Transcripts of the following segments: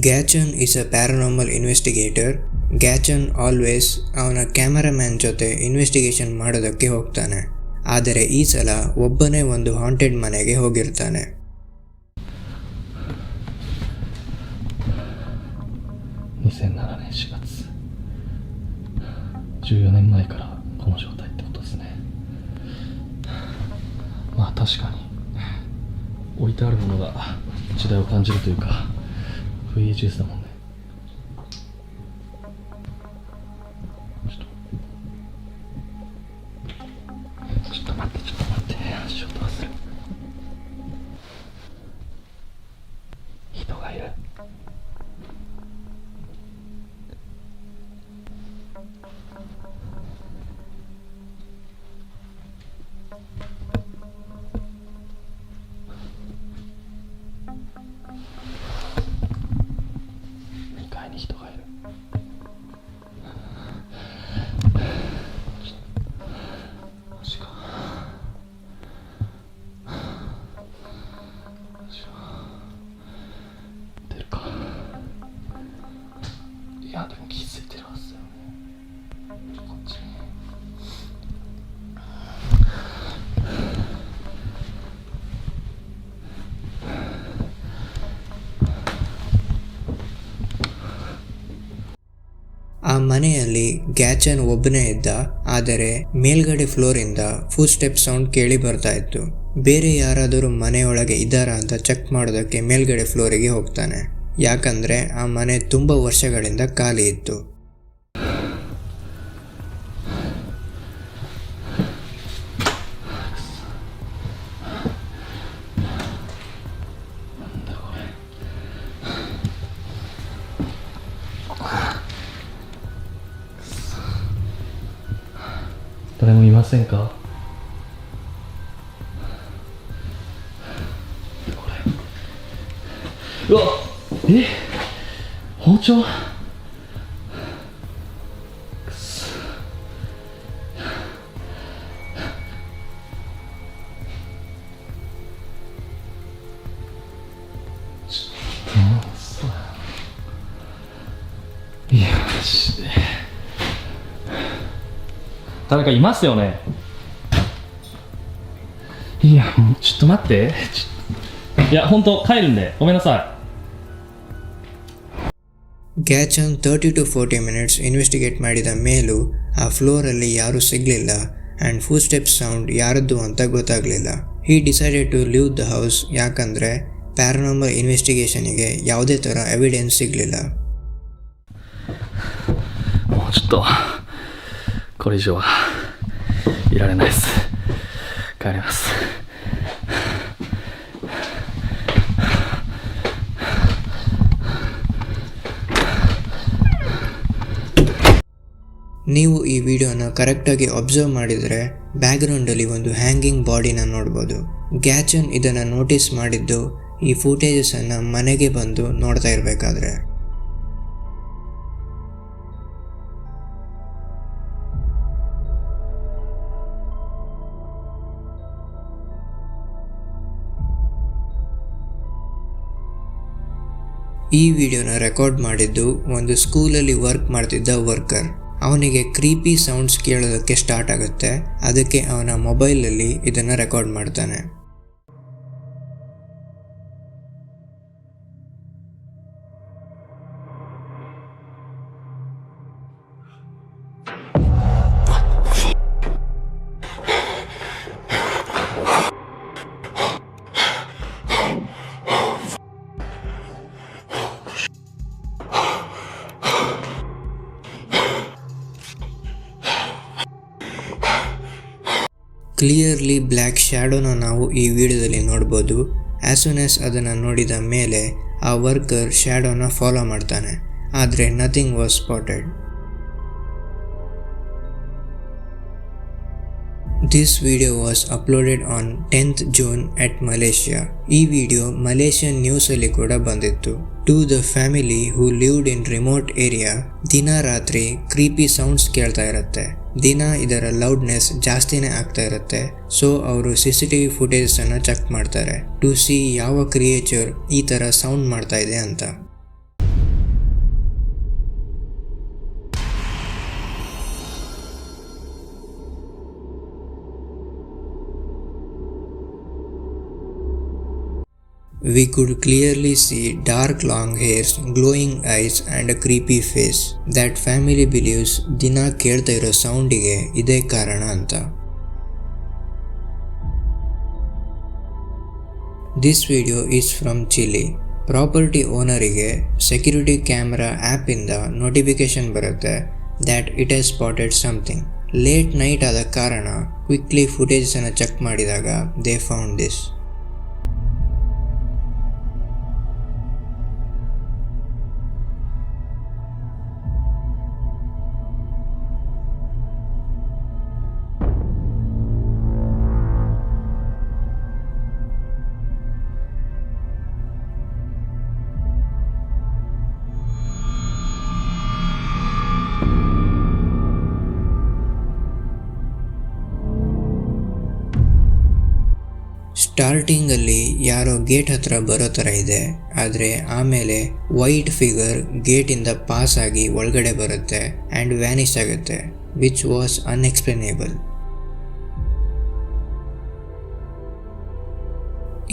Gachan is a paranormal investigator Gachan always ಅವನ cameraman ಜೊತೆ investigation ಮಾಡೋದಕ್ಕೆ ಹೋಗ್ತಾನೆ ಆದರೆ ಈ ಸಲ ಒಬ್ಬನೇ ಒಂದು ಹಾಂಟೆಡ್ ಮನೆಗೆ ಹೋಗಿರ್ತಾನೆ 2007年4月14年前からこの状態ってことですねまあ確かに置いてあるものが時代を感じるというか VHS だもんね。ちょっと待ってちょっと待って。足音がする。人がいる。ಮನೆಯಲ್ಲಿ ಗ್ಯಾಚನ್ ಒಬ್ಬನೇ ಇದ್ದ, ಆದರೆ ಮೇಲ್ಗಡೆ ಫ್ಲೋರಿಂದ ಫೂ ಸ್ಟೆಪ್ ಸೌಂಡ್ ಕೇಳಿ ಬರ್ತಾ ಇತ್ತು. ಬೇರೆ ಯಾರಾದರೂ ಮನೆಯೊಳಗೆ ಇದ್ದಾರಾ ಅಂತ ಚೆಕ್ ಮಾಡೋದಕ್ಕೆ ಮೇಲ್ಗಡೆ ಫ್ಲೋರಿಗೆ ಹೋಗ್ತಾನೆ. ಯಾಕಂದ್ರೆ ಆ ಮನೆ ತುಂಬ ವರ್ಷಗಳಿಂದ ಖಾಲಿ ಇತ್ತು. 誰もいませんか？これ。うわえ？包丁？誰かいますよねいやもうちょっと待ってちょいや本当帰るんでごめんなさい ಗ್ಯಾಚನ್ thirty two forty minutes investigate ಮಾಡಿದ ಮೇಲೂ ಆ ಫ್ಲೋರಲ್ಲಿ ಯಾರೂ ಸಿಗಲಿಲ್ಲ ಆ್ಯಂಡ್ ಫುಡ್ ಸ್ಟೆಪ್ ಸೌಂಡ್ ಯಾರದ್ದು ಅಂತ ಗೊತ್ತಾಗಲಿಲ್ಲ he decided to leave the house ಯಾಕಂದರೆ ಪ್ಯಾರನಾರ್ಮಲ್ ಇನ್ವೆಸ್ಟಿಗೇಷನಿಗೆ ಯಾವುದೇ ಥರ ಎವಿಡೆನ್ಸ್ ಸಿಗಲಿಲ್ಲ もうちょっと これ以上はいられないです帰ります ನೀವು ಈ ವಿಡಿಯೋನ ಕರೆಕ್ಟಾಗಿ ಅಬ್ಸರ್ವ್ ಮಾಡಿದರೆ ಬ್ಯಾಕ್ಗ್ರೌಂಡಲ್ಲಿ ಒಂದು ಹ್ಯಾಂಗಿಂಗ್ ಬಾಡಿನ ನೋಡ್ಬೋದು ಗ್ಯಾಚನ್ ಇದನ್ನು ನೋಟಿಸ್ ಮಾಡಿದ್ದು ಈ ಫೂಟೇಜಸನ್ನು ಮನೆಗೆ ಬಂದು ನೋಡ್ತಾ ಇರಬೇಕಾದ್ರೆ ಈ ವಿಡಿಯೋನ ರೆಕಾರ್ಡ್ ಮಾಡಿದ್ದು ಒಂದು ಸ್ಕೂಲಲ್ಲಿ ವರ್ಕ್ ಮಾಡ್ತಿದ್ದ ವರ್ಕರ್. ಅವನಿಗೆ ಕ್ರೀಪಿ ಸೌಂಡ್ಸ್ ಕೇಳೋದಕ್ಕೆ ಸ್ಟಾರ್ಟ್ ಆಗುತ್ತೆ. ಅದಕ್ಕೆ ಅವನ ಮೊಬೈಲಲ್ಲಿ ಇದನ್ನು ರೆಕಾರ್ಡ್ ಮಾಡ್ತಾನೆ. ಕ್ಲಿಯರ್ಲಿ ಬ್ಲ್ಯಾಕ್ ಶ್ಯಾಡೋನ ನಾವು ಈ ವಿಡಿಯೋದಲ್ಲಿ ನೋಡ್ಬೋದು. ಆ್ಯಸ್ ಸೂನ್ ಆಸ್ ಅದನ್ನು ನೋಡಿದ ಮೇಲೆ ಆ ವರ್ಕರ್ ಶ್ಯಾಡೋನ ಫಾಲೋ ಮಾಡ್ತಾನೆ. ಆದರೆ nothing was spotted this video was uploaded on tenth June at Malaysia ಈ ವಿಡಿಯೋ ಮಲೇಷಿಯನ್ ನ್ಯೂಸಲ್ಲಿ ಕೂಡ ಬಂದಿತ್ತು. To the family who lived in remote area ದಿನ ರಾತ್ರಿ ಕ್ರೀಪಿ ಸೌಂಡ್ಸ್ ಕೇಳ್ತಾ ಇರುತ್ತೆ. ದಿನ ಇದರ ಲೌಡ್ನೆಸ್ ಜಾಸ್ತಿನೇ ಆಗ್ತಾ ಇರುತ್ತೆ. ಸೊ ಅವರು ಸಿ ಸಿ ಟಿ ವಿ ಫುಟೇಜನ್ನು ಚೆಕ್ ಮಾಡ್ತಾರೆ. ಟು ಸಿ ಯಾವ ಕ್ರಿಯೇಚರ್ ಈ ಥರ ಸೌಂಡ್ ಮಾಡ್ತಾ ಇದೆ ಅಂತ. We could clearly see dark long hairs, glowing eyes and a creepy face. That family believes ದಿನ ಕೇಳ್ತಾ ಇರೋ ಸೌಂಡಿಗೆ ಇದೇ ಕಾರಣ ಅಂತ. This video is from Chile property ಓನರಿಗೆ security camera ಆ್ಯಪಿಂದ ನೋಟಿಫಿಕೇಶನ್ ಬರುತ್ತೆ that it has spotted something late night ಆದ ಕಾರಣ ಕ್ವಿಕ್ಲಿ ಫುಟೇಜನ್ನು ಚೆಕ್ ಮಾಡಿದಾಗ ದೇ ಫೌಂಡ್ ದಿಸ್ ಸ್ಟಾರ್ಟಿಂಗಲ್ಲಿ ಯಾರೋ ಗೇಟ್ ಹತ್ರ ಬರೋ ಥರ ಇದೆ, ಆದರೆ ಆಮೇಲೆ ವೈಟ್ ಫಿಗರ್ ಗೇಟಿಂದ ಪಾಸ್ ಆಗಿ ಒಳಗಡೆ ಬರುತ್ತೆ ಆ್ಯಂಡ್ ವ್ಯಾನಿಶ್ ಆಗುತ್ತೆ ವಿಚ್ ವಾಸ್ ಅನ್ಎಕ್ಸ್ಪ್ಲೇನೇಬಲ್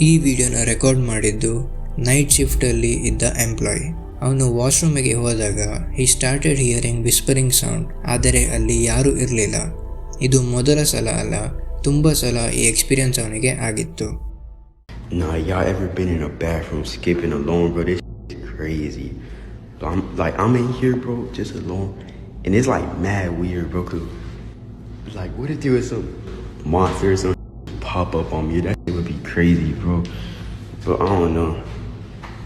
ಈ ವಿಡಿಯೋನ ರೆಕಾರ್ಡ್ ಮಾಡಿದ್ದು ನೈಟ್ ಶಿಫ್ಟಲ್ಲಿ ಇದ್ದ ಎಂಪ್ಲಾಯ್ ಅವನು ವಾಶ್ರೂಮಿಗೆ ಹೋದಾಗ he started hearing whispering sound ಆದರೆ ಅಲ್ಲಿ ಯಾರೂ ಇರಲಿಲ್ಲ. ಇದು ಮೊದಲ ಸಲ ಅಲ್ಲ ತುಂಬ ಸಲ ಈ ಎಕ್ಸ್ಪೀರಿಯನ್ಸ್ ಅವನಿಗೆ ಆಗಿತ್ತು Nah, y'all ever been in a bathroom skipping alone, bro? This is crazy. So I'm like, I'm in here, bro, just alone, and it's like mad weird, bro. Cause like, what if there was some monster or something pop up on me? That shit would be crazy, bro. But I don't know.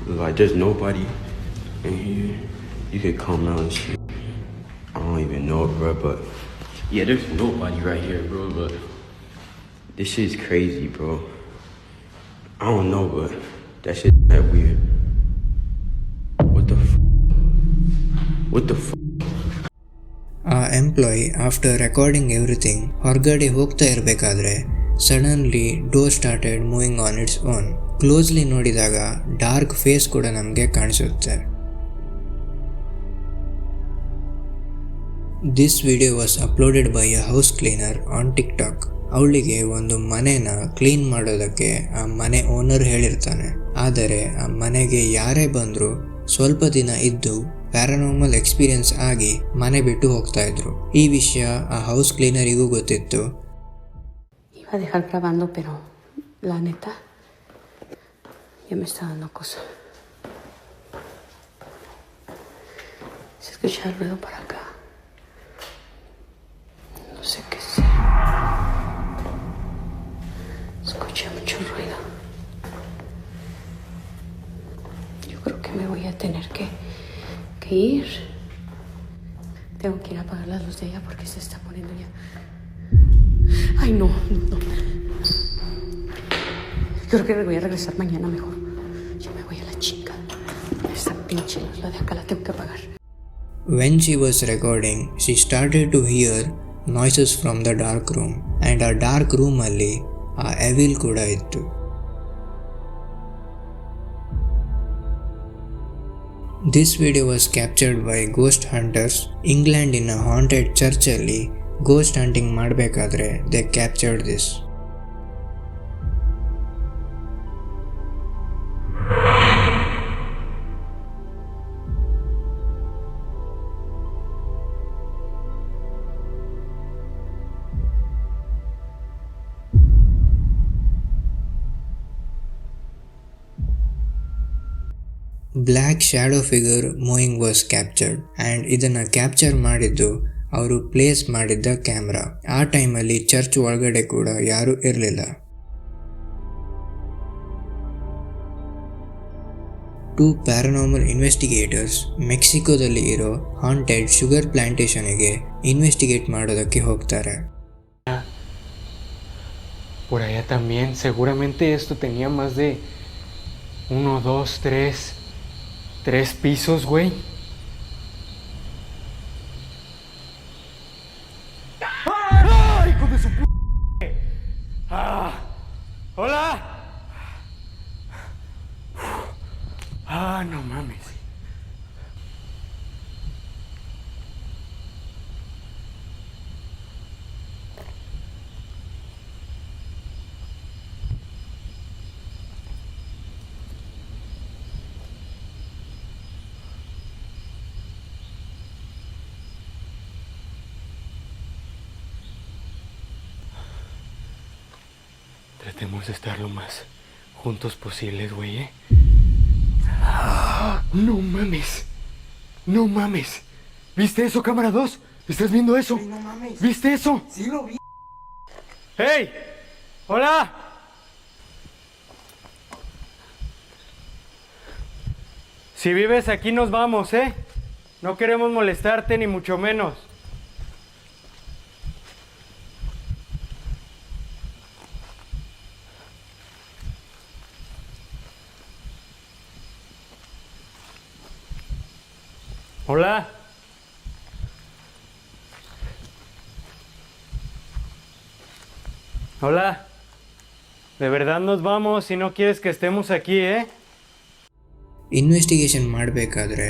Like, there's nobody in here. You could come out and shit. I don't even know, bro. But yeah, there's nobody right here, bro. But this shit's crazy, bro. I don't know, but that shit that weird. What the f? What the f? ಆ employee after recording everything ಹೊರಗಡೆ ಹೋಗ್ತಾ ಇರಬೇಕಾದ್ರೆ suddenly door started moving on its own closely ನೋಡಿದಾಗ dark face ಕೂಡ ನಮಗೆ ಕಾಣಿಸುತ್ತೆ this video was uploaded by a house cleaner on TikTok ಅವಳಿಗೆ ಒಂದು ಮನೆನ ಕ್ಲೀನ್ ಮಾಡೋದಕ್ಕೆ ಆ ಮನೆ ಓನರ್ ಹೇಳಿರ್ತಾನೆ. ಆದರೆ ಆ ಮನೆಗೆ ಯಾರೇ ಬಂದರೂ ಸ್ವಲ್ಪ ದಿನ ಇದ್ದು ಪ್ಯಾರಾನಾರ್ಮಲ್ ಎಕ್ಸ್ಪೀರಿಯನ್ಸ್ ಆಗಿ ಮನೆ ಬಿಟ್ಟು ಹೋಗ್ತಾ ಇದ್ರು. ಈ ವಿಷಯ ಆ ಹೌಸ್ ಕ್ಲೀನರಿಗೂ ಗೊತ್ತಿತ್ತು. escuchar. Escuché mucho ruido. Yo creo que me voy a tener que, que ir. Tengo que ir a apagar la luz de ella porque se está poniendo ya. Ay, no, no, no. Yo creo que me voy a regresar mañana mejor. Yo me voy a la chica. Esa pinche luz, la de acá la tengo que apagar. When she was recording, she started to hear noises from the dark room, and a dark room alley ಆ evil ಕೂಡ ಇತ್ತು. This video was captured by ghost hunters ಇಂಗ್ಲೆಂಡಿನ haunted ಚರ್ಚಲ್ಲಿ ghost hunting ಮಾಡಬೇಕಾದ್ರೆ they captured this black shadow figure moving was captured and ಇದನ್ನು capture ಮಾಡಿದ್ದು ಅವರು place ಮಾಡಿದ್ದ ಕ್ಯಾಮ್ರಾ. ಆ ಟೈಮಲ್ಲಿ ಚರ್ಚ್ ಒಳಗಡೆ ಕೂಡ ಯಾರೂ ಇರಲಿಲ್ಲ. ಟೂ ಪ್ಯಾರನಾರ್ಮಲ್ ಇನ್ವೆಸ್ಟಿಗೇಟರ್ಸ್ ಮೆಕ್ಸಿಕೋದಲ್ಲಿ ಇರೋ ಹಾಂಟೆಡ್ ಶುಗರ್ ಪ್ಲಾಂಟೇಶನ್ಗೆ ಇನ್ವೆಸ್ಟಿಗೇಟ್ ಮಾಡೋದಕ್ಕೆ ಹೋಗ್ತಾರೆ. Por allá también, seguramente esto tenía más de uno, dos, tres, tres pisos, güey. ¡Ah! ¡Hijo de su p ¡Ah! ¡Hola! ¡Ah, no mames! Tratemos de estar lo más juntos posibles, güey, ¿eh? No mames. No mames. ¿Viste eso, cámara 2? ¿Estás viendo eso? no mames. ¿Viste eso? Sí lo vi. ¡Hey! ¡Hola! Si vives aquí nos vamos, ¿eh? No queremos molestarte ni mucho menos. Hola. De verdad nos vamos si no quieres que estemos aquí, ¿eh? Investigation ಮಾಡಬೇಕಾದ್ರೆ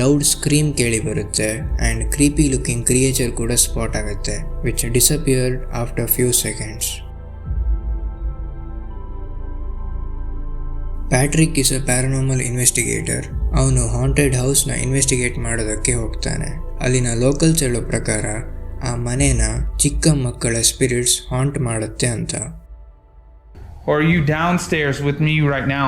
loud scream ಕೇಳಿ ಬರುತ್ತೆ and creepy looking creature ಕೂಡ spot ಆಗುತ್ತೆ which disappeared after few seconds Patrick is a paranormal investigator ಅವನು haunted ಹೌಸ್ನ investigate ಮಾಡೋದಕ್ಕೆ ಹೋಗ್ತಾನೆ ಅಲ್ಲಿನ ಲೋಕಲ್ಸ್ ಹೇಳೋ ಪ್ರಕಾರ ಮನೇನ ಚಿಕ್ಕ ಮಕ್ಕಳ ಸ್ಪಿರಿಟ್ಸ್ ಹಾಂಟ್ ಮಾಡುತ್ತೆ ಅಂತ Or are you downstairs with me right now?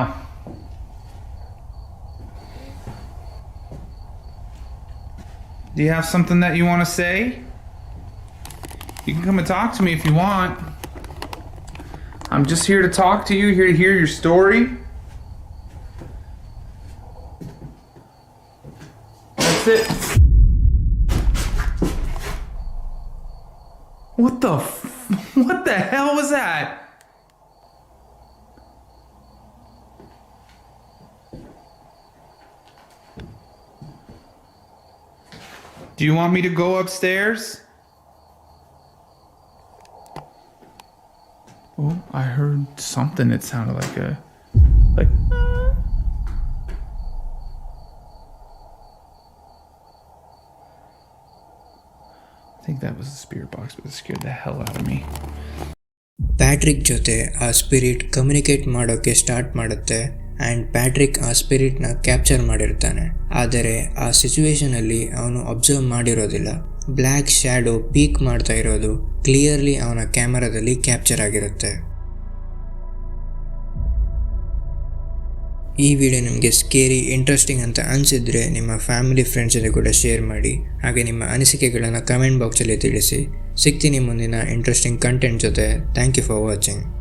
Do you have something that you want to say? You can come and talk to me if you want. I'm just here to talk to you, here to hear your story. That's it. What the f- what the hell was that? Do you want me to go upstairs? Oh, I heard something. It sounded like a think that was the spirit box, but it scared the hell out of me. Patrick ಜೊತೆ ಆ spirit communicate ಮಾಡೋಕ್ಕೆ start ಮಾಡುತ್ತೆ and Patrick ಆ ಸ್ಪಿರಿಟ್ನ capture ಮಾಡಿರ್ತಾನೆ. ಆದರೆ ಆ ಸಿಚುವೇಶನಲ್ಲಿ ಅವನು ಅಬ್ಸರ್ವ್ ಮಾಡಿರೋದಿಲ್ಲ. ಬ್ಲ್ಯಾಕ್ ಶ್ಯಾಡೋ ಪೀಕ್ ಮಾಡ್ತಾ ಇರೋದು. ಕ್ಲಿಯರ್ಲಿ ಅವನ ಕ್ಯಾಮರಾದಲ್ಲಿ ಕ್ಯಾಪ್ಚರ್ ಆಗಿರುತ್ತೆ. ಈ ವಿಡಿಯೋ ನಿಮಗೆ ಸ್ಕೇರಿ ಇಂಟ್ರೆಸ್ಟಿಂಗ್ ಅಂತ ಅನಿಸಿದರೆ ನಿಮ್ಮ ಫ್ಯಾಮಿಲಿ ಫ್ರೆಂಡ್ಸ್ ಜೊತೆ ಕೂಡ ಶೇರ್ ಮಾಡಿ, ಹಾಗೆ ನಿಮ್ಮ ಅನಿಸಿಕೆಗಳನ್ನು ಕಮೆಂಟ್ ಬಾಕ್ಸಲ್ಲಿ ತಿಳಿಸಿ. ಸಿಗ್ತೀನಿ ಮುಂದಿನ ಇಂಟ್ರೆಸ್ಟಿಂಗ್ ಕಂಟೆಂಟ್ ಜೊತೆ. Thank you for watching